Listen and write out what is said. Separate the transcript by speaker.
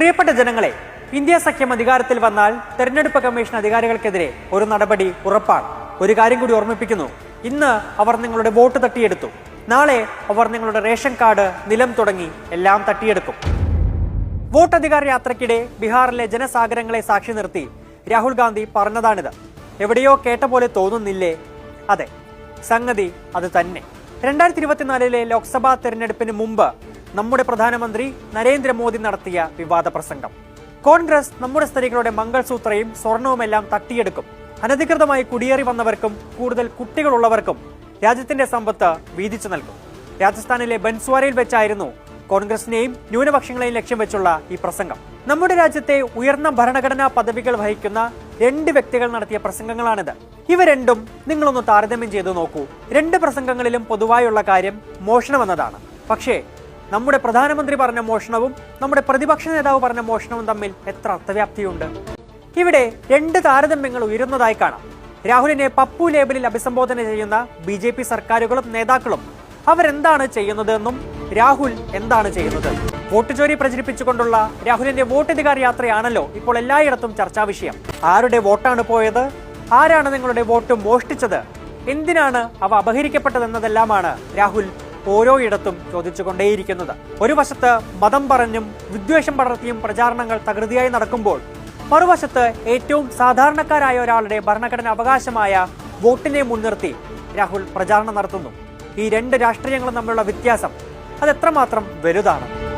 Speaker 1: പ്രിയപ്പെട്ട ജനങ്ങളെ ഇന്ത്യ സഖ്യം അധികാരത്തിൽ വന്നാൽ തെരഞ്ഞെടുപ്പ് കമ്മീഷൻ അധികാരികൾക്കെതിരെ ഒരു നടപടി ഉറപ്പാണ്. ഒരു കാര്യം കൂടി ഓർമ്മിപ്പിക്കുന്നു. ഇന്ന് അവർ നിങ്ങളുടെ വോട്ട് തട്ടിയെടുത്തു. നാളെ അവർ നിങ്ങളുടെ റേഷൻ കാർഡ് നിലം തുടങ്ങി എല്ലാം തട്ടിയെടുക്കും. വോട്ടധികാര യാത്രയ്ക്കിടെ ബീഹാറിലെ ജനസാഗരങ്ങളെ സാക്ഷി നിർത്തി രാഹുൽ ഗാന്ധി പറഞ്ഞതാണിത്. എവിടെയോ കേട്ട പോലെ തോന്നുന്നില്ലേ? അതെ സംഗതി അത് തന്നെ. രണ്ടായിരത്തി ഇരുപത്തിനാലിലെ ലോക്സഭാ തെരഞ്ഞെടുപ്പിന് മുമ്പ് നമ്മുടെ പ്രധാനമന്ത്രി നരേന്ദ്രമോദി നടത്തിയ വിവാദ പ്രസംഗം. കോൺഗ്രസ് നമ്മുടെ സ്ത്രീകളുടെ മംഗൾസൂത്രയും സ്വർണവുമെല്ലാം തട്ടിയെടുക്കും. അനധികൃതമായി കുടിയേറി വന്നവർക്കും കൂടുതൽ കുട്ടികളുള്ളവർക്കും രാജ്യത്തിന്റെ സമ്പത്ത് വീതിച്ചു നൽകും. രാജസ്ഥാനിലെ ബൻസ്വാരയിൽ വെച്ചായിരുന്നു കോൺഗ്രസിനെയും ന്യൂനപക്ഷങ്ങളെയും ലക്ഷ്യം വെച്ചുള്ള ഈ പ്രസംഗം. നമ്മുടെ രാജ്യത്തെ ഉയർന്ന ഭരണഘടനാ പദവികൾ വഹിക്കുന്ന രണ്ട് വ്യക്തികൾ നടത്തിയ പ്രസംഗങ്ങളാണിത്. ഇവ രണ്ടും നിങ്ങളൊന്ന് താരതമ്യം ചെയ്തു നോക്കൂ. രണ്ട് പ്രസംഗങ്ങളിലും പൊതുവായുള്ള കാര്യം മോഷണമെന്നതാണ് പക്ഷേ നമ്മുടെ പ്രധാനമന്ത്രി പറഞ്ഞ മോഷണവും നമ്മുടെ പ്രതിപക്ഷ നേതാവ് പറഞ്ഞ മോഷണവും തമ്മിൽ എത്ര അർത്ഥവ്യാപ്തിയുണ്ട്? ഇവിടെ രണ്ട് താരതമ്യങ്ങൾ ഉയരുന്നതായി കാണാം. രാഹുലിനെ പപ്പു ലേബലിൽ അഭിസംബോധന ചെയ്യുന്ന ബി ജെ പി സർക്കാരുകളും നേതാക്കളും അവരെന്താണ് ചെയ്യുന്നതെന്നും രാഹുൽ എന്താണ് ചെയ്യുന്നത്? വോട്ട് ചോരി പ്രചരിപ്പിച്ചുകൊണ്ടുള്ള രാഹുലിന്റെ വോട്ടധികാര യാത്രയാണല്ലോ ഇപ്പോൾ എല്ലായിടത്തും ചർച്ചാ വിഷയം. ആരുടെ വോട്ടാണ് പോയത്? ആരാണ് നിങ്ങളുടെ വോട്ട് മോഷ്ടിച്ചത്? എന്തിനാണ് അവ അപഹരിക്കപ്പെട്ടതെന്നതെല്ലാമാണ് രാഹുൽ ഓരോയിടത്തും ചോദിച്ചുകൊണ്ടേയിരിക്കുന്നത്. ഒരു വശത്ത് മതം പറഞ്ഞും വിദ്വേഷം പടർത്തിയും പ്രചാരണങ്ങൾ തകൃതിയായി നടക്കുമ്പോൾ മറുവശത്ത് ഏറ്റവും സാധാരണക്കാരായ ഒരാളുടെ ഭരണഘടന അവകാശമായ വോട്ടിനെ മുൻനിർത്തി രാഹുൽ പ്രചാരണം നടത്തുന്നു. ഈ രണ്ട് രാഷ്ട്രീയങ്ങളും തമ്മിലുള്ള വ്യത്യാസം അതെത്രമാത്രം വലുതാണ്?